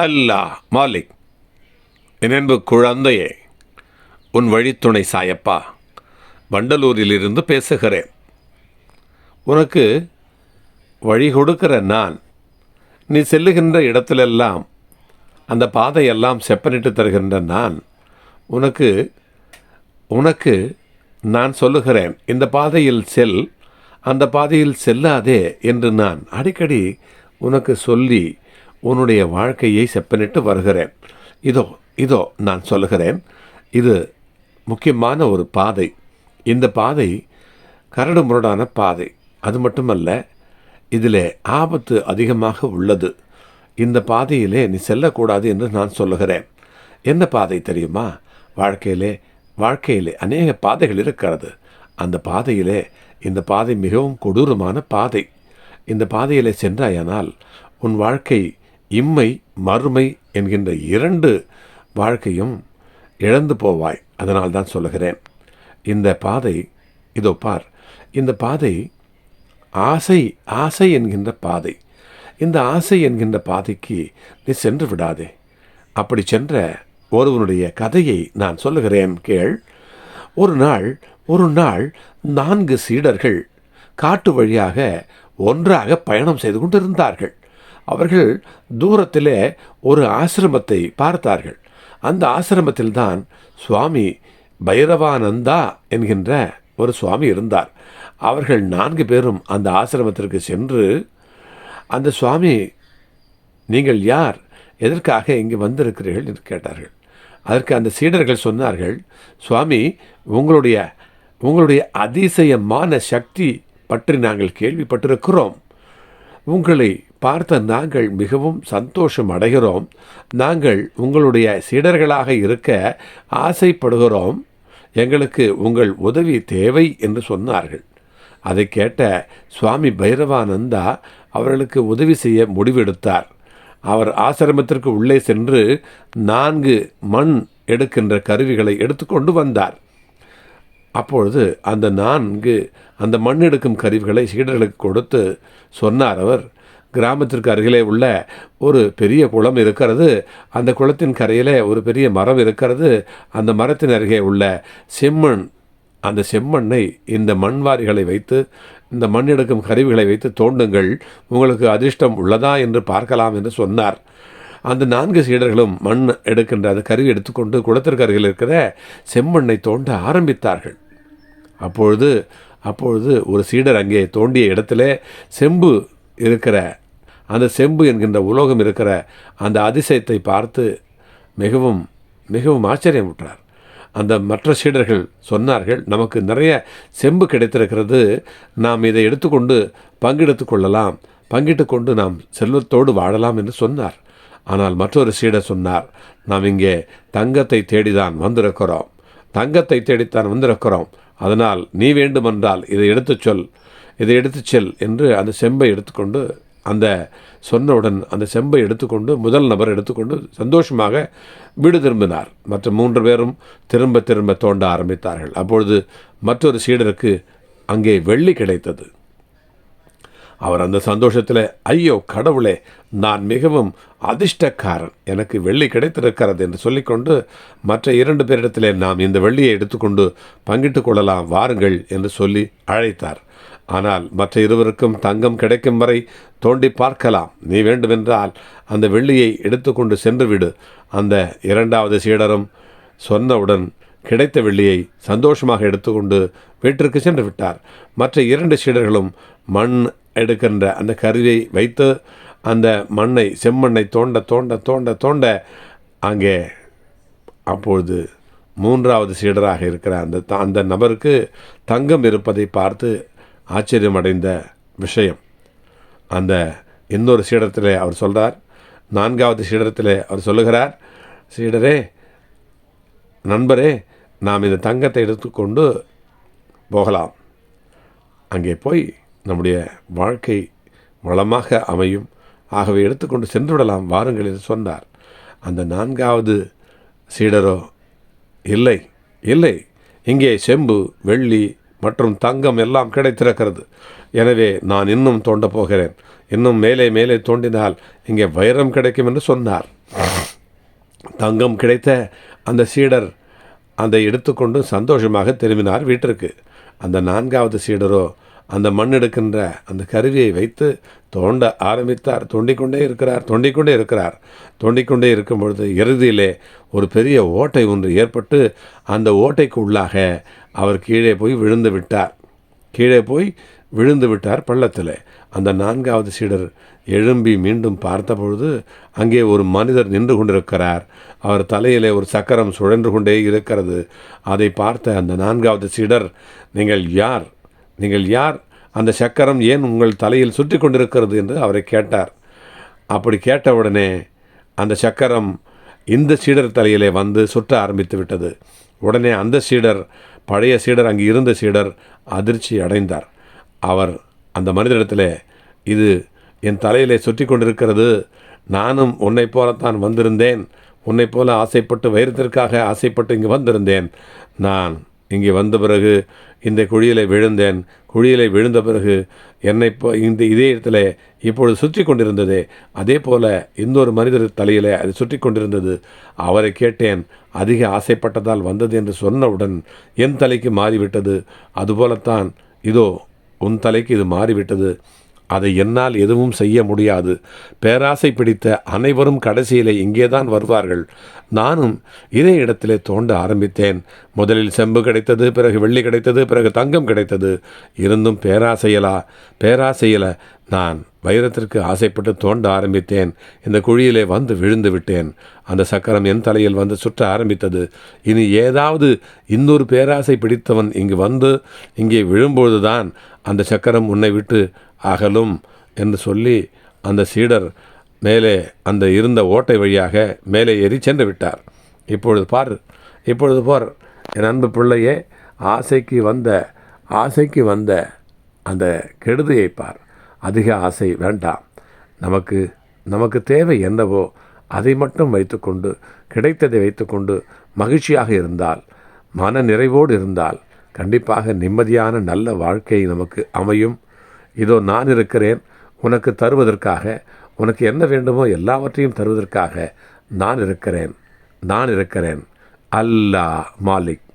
அல்லா மாலிக் என் அன்பு குழந்தையே உன் வழித்துணை சாயப்பா வண்டலூரிலிருந்து பேசுகிறேன். உனக்கு வழி கொடுக்கிற நான் நீ செல்லுகின்ற இடத்திலெல்லாம் அந்த பாதையெல்லாம் செப்பனிட்டு தருகின்ற நான் உனக்கு உனக்கு நான் சொல்லுகிறேன். இந்த பாதையில் செல் அந்த பாதையில் செல்லாதே என்று நான் அடிக்கடி உனக்கு சொல்லி உன்னுடைய வாழ்க்கையை செப்பனிட்டு வருகிறேன். இதோ இதோ நான் சொல்லுகிறேன். இது முக்கியமான ஒரு பாதை. இந்த பாதை கரடு முரடான பாதை. அது மட்டுமல்ல இதில் ஆபத்து அதிகமாக உள்ளது. இந்த பாதையிலே நீ செல்லக்கூடாது என்று நான் சொல்லுகிறேன். என்ன பாதை தெரியுமா? வாழ்க்கையிலே வாழ்க்கையிலே அநேக பாதைகள் இருக்கிறது. அந்த பாதையிலே இந்த பாதை மிகவும் கொடூரமான பாதை. இந்த பாதையிலே சென்றாயானால் உன் வாழ்க்கை இம்மை மறுமை என்கின்ற இரண்டு வாழ்க்கையும் இழந்து போவாய். அதனால் தான் சொல்லுகிறேன். இந்த பாதை இதோ பார். இந்த பாதை ஆசை ஆசை என்கின்ற பாதை. இந்த ஆசை என்கின்ற பாதைக்கு நீ சென்று விடாதே. அப்படி சென்ற ஒருவனுடைய கதையை நான் சொல்லுகிறேன் கேள். ஒரு நாள் ஒரு நாள் நான்கு சீடர்கள் காட்டு வழியாக ஒன்றாக பயணம் செய்து கொண்டிருந்தார்கள். அவர்கள் தூரத்திலே ஒரு ஆசிரமத்தை பார்த்தார்கள். அந்த ஆசிரமத்தில்தான் சுவாமி பைரவானந்தா என்கின்ற ஒரு சுவாமி இருந்தார். அவர்கள் நான்கு பேரும் அந்த ஆசிரமத்திற்கு சென்று அந்த சுவாமி நீங்கள் யார்? எதற்காக இங்கு வந்திருக்கிறீர்கள்? என்று கேட்டார்கள். அதற்கு அந்த சீடர்கள் சொன்னார்கள் சுவாமி உங்களுடைய உங்களுடைய அதிசயமான சக்தி பற்றி நாங்கள் கேள்விப்பட்டிருக்கிறோம். உங்களை பார்த்த நாங்கள் மிகவும் சந்தோஷம் அடைகிறோம் நாங்கள் உங்களுடைய சீடர்களாக இருக்க ஆசைப்படுகிறோம். எங்களுக்கு உங்கள் உதவி தேவை என்று சொன்னார்கள். அதை கேட்ட சுவாமி பைரவானந்தா அவர்களுக்கு உதவி செய்ய முடிவெடுத்தார். அவர் ஆசிரமத்திற்கு உள்ளே சென்று நான்கு மண் எடுக்கின்ற கருவிகளை எடுத்துக்கொண்டு வந்தார். அப்பொழுது அந்த நான்கு அந்த மண் எடுக்கும் கருவிகளை சீடர்களுக்கு கொடுத்து சொன்னார் அவர். கிராமத்திற்கு அருகிலே உள்ள ஒரு பெரிய குளம் இருக்கிறது. அந்த குளத்தின் கரையிலே ஒரு பெரிய மரம் இருக்கிறது. அந்த மரத்தின் அருகே உள்ள செம்மண் அந்த செம்மண்ணை இந்த மண்வாரிகளை வைத்து இந்த மண் எடுக்கும் கருவிகளை வைத்து தோண்டுங்கள். உங்களுக்கு அதிர்ஷ்டம் உள்ளதா என்று பார்க்கலாம் என்று சொன்னார். அந்த நான்கு சீடர்களும் மண் எடுக்கின்ற அந்த கருவி எடுத்துக்கொண்டு குளத்திற்கு அருகில் இருக்கிற செம்மண்ணை தோண்ட ஆரம்பித்தார்கள். அப்பொழுது அப்பொழுது ஒரு சீடர் அங்கே தோண்டிய இடத்துல செம்பு இருக்கிற அந்த செம்பு என்கின்ற உலோகம் இருக்கிற அந்த அதிசயத்தை பார்த்து மிகவும் மிகவும் ஆச்சரியம் விட்டார் அந்த மற்ற சீடர்கள் சொன்னார்கள் நமக்கு நிறைய செம்பு கிடைத்திருக்கிறது. நாம் இதை எடுத்துக்கொண்டு பங்கெடுத்து கொள்ளலாம். பங்கிட்டு கொண்டு நாம் செல்வத்தோடு வாழலாம் என்று சொன்னார். ஆனால் மற்றொரு சீடர் சொன்னார் நாம் இங்கே தங்கத்தை தேடிதான் வந்திருக்கிறோம். தங்கத்தை தேடித்தான் வந்திருக்கிறோம். அதனால் நீ வேண்டுமென்றால் இதை எடுத்துச் சொல் இதை எடுத்துச் செல் என்று அந்த செம்பை எடுத்துக்கொண்டு அந்த சொன்னவுடன் அந்த செம்பை எடுத்துக்கொண்டு முதல் நபர் எடுத்துக்கொண்டு சந்தோஷமாக வீடு திரும்பினார். மற்ற மூன்று பேரும் திரும்ப திரும்ப தோண்ட ஆரம்பித்தார்கள். அப்பொழுது மற்றொரு சீடருக்கு அங்கே வெள்ளி கிடைத்தது. அவர் அந்த சந்தோஷத்தில் ஐயோ கடவுளே நான் மிகவும் அதிர்ஷ்டக்காரன். எனக்கு வெள்ளி கிடைத்திருக்கிறது என்று சொல்லிக்கொண்டு மற்ற இரண்டு பேரிடத்திலே நாம் இந்த வெள்ளியை எடுத்துக்கொண்டு பங்கிட்டு கொள்ளலாம் வாருங்கள் என்று சொல்லி அழைத்தார். ஆனால் மற்ற இருவருக்கும் தங்கம் கிடைக்கும் வரை தோண்டி பார்க்கலாம். நீ வேண்டுமென்றால் அந்த வெள்ளியை எடுத்துக்கொண்டு சென்று விடு அந்த இரண்டாவது சீடரும் சொன்னவுடன் கிடைத்த வெள்ளியை சந்தோஷமாக எடுத்துக்கொண்டு வீட்டிற்கு சென்று விட்டார். மற்ற இரண்டு சீடர்களும் மண் எடுக்கின்ற அந்த கருவியை வைத்து அந்த மண்ணை செம்மண்ணை தோண்ட தோண்ட தோண்ட தோண்ட அங்கே அப்பொழுது மூன்றாவது சீடராக இருக்கிற அந்த த- அந்த நபருக்கு தங்கம் இருப்பதை பார்த்து ஆச்சரியமடைந்த விஷயம். அந்த இன்னொரு சீடத்தில் அவர் சொல்கிறார் நான்காவது சீடத்தில் அவர் சொல்லுகிறார் சீடரே நண்பரே நாம் இந்த தங்கத்தை எடுத்துக்கொண்டு போகலாம். அங்கே போய் நம்முடைய வாழ்க்கை வளமாக அமையும். ஆகவே எடுத்துக்கொண்டு சென்று விடலாம் வாருங்கள் என்று சொன்னார். அந்த நான்காவது சீடரோ இல்லை இல்லை இங்கே செம்பு வெள்ளி மற்றும் தங்கம் எல்லாம் கிடைத்திருக்கிறது. எனவே நான் இன்னும் தோண்டப் போகிறேன். இன்னும் மேலே மேலே தோண்டினால் இங்கே வைரம் கிடைக்கும் என்று சொன்னார். தங்கம் கிடைத்த அந்த சீடர் அதை எடுத்துக்கொண்டு சந்தோஷமாக திரும்பினார் வீட்டிற்கு. அந்த நான்காவது சீடரோ அந்த மண் எடுக்கின்ற அந்த கருவியை வைத்து தோண்ட ஆரம்பித்தார். தோண்டிக்கொண்டே இருக்கிறார் தோண்டிக்கொண்டே இருக்கிறார். தோண்டிக்கொண்டே இருக்கும் பொழுது இறுதியிலே ஒரு பெரிய ஓட்டை ஒன்று ஏற்பட்டு அந்த ஓட்டைக்கு உள்ளாக அவர் கீழே போய் விழுந்து விட்டார். கீழே போய் விழுந்து விட்டார் பள்ளத்தில். அந்த நான்காவது சீடர் எழும்பி மீண்டும் பார்த்தபொழுது அங்கே ஒரு மனிதர் நின்று கொண்டிருக்கிறார். அவர் தலையிலே ஒரு சக்கரம் சுழன்று கொண்டே இருக்கிறது. அதை பார்த்த அந்த நான்காவது சீடர் நீங்கள் யார்? நீங்கள் யார்? அந்த சக்கரம் ஏன் உங்கள் தலையில் சுற்றி கொண்டிருக்கிறது என்று அவரை கேட்டார். அப்படி கேட்டவுடனே அந்த சக்கரம் இந்த சீடர் தலையிலே வந்து சுற்ற ஆரம்பித்து விட்டது. உடனே அந்த சீடர் பழைய சீடர் அங்கு இருந்த சீடர் அதிர்ச்சி அடைந்தார். அவர் அந்த மனிதனிடத்தில் இது என் தலையிலே சுற்றி கொண்டிருக்கிறது. நானும் உன்னை போலத்தான் வந்திருந்தேன். உன்னை போல ஆசைப்பட்டு வைரத்திற்காக ஆசைப்பட்டு இங்கு வந்திருந்தேன். நான் இங்கே வந்த பிறகு இந்த குழியிலே விழுந்தேன். குழியிலே விழுந்த பிறகு என்னை இப்போ இந்த இதே இடத்துல இப்பொழுது சுற்றி கொண்டிருந்தது. அதே போல் இன்னொரு மனிதர் தலையிலே அது சுற்றி கொண்டிருந்தது. அவரை கேட்டேன் அதிக ஆசைப்பட்டதால் வந்தது என்று சொன்னவுடன் என் தலைக்கு மாறிவிட்டது. அதுபோலத்தான் இதோ உன் தலைக்கு இது மாறிவிட்டது. அதை என்னால் எதுவும் செய்ய முடியாது. பேராசை பிடித்த அனைவரும் கடைசியிலே இங்கேதான் வருவார்கள். நானும் இதே இடத்திலே தோண்ட ஆரம்பித்தேன். முதலில் செம்பு கிடைத்தது பிறகு வெள்ளி கிடைத்தது பிறகு தங்கம் கிடைத்தது. இருந்தும் பேராசையலா? பேராசையில நான் வைரத்திற்கு ஆசைப்பட்டு தோண்ட ஆரம்பித்தேன். இந்த குழியிலே வந்து விழுந்து விட்டேன். அந்த சக்கரம் என் தலையில் வந்து சுற்ற ஆரம்பித்தது. இனி ஏதாவது இன்னொரு பேராசை பிடித்தவன் இங்கு வந்து இங்கே விழும்பொழுதுதான் அந்த சக்கரம் உன்னை விட்டு அகலும் என்று சொல்லி அந்த சீடர் மேலே அந்த இருந்த ஓட்டை வழியாக மேலே ஏறி சென்று விட்டார். இப்பொழுது பார் இப்பொழுது போர். என் அன்பு பிள்ளையே ஆசைக்கு வந்த ஆசைக்கு வந்த அந்த கெடுதியை பார். அதிக ஆசை வேண்டாம். நமக்கு நமக்கு தேவை என்னவோ அதை மட்டும் வைத்துக்கொண்டு கிடைத்ததை வைத்துக்கொண்டு மகிழ்ச்சியாக இருந்தால் மன நிறைவோடு இருந்தால் கண்டிப்பாக நிம்மதியான நல்ல வாழ்க்கை நமக்கு அமையும். இதோ நான் இருக்கிறேன் உனக்கு தருவதற்காக உனக்கு என்ன வேண்டுமோ எல்லாவற்றையும் தருவதற்காக நான் இருக்கிறேன் நான் இருக்கிறேன். அல்லாஹ் மாலிக்.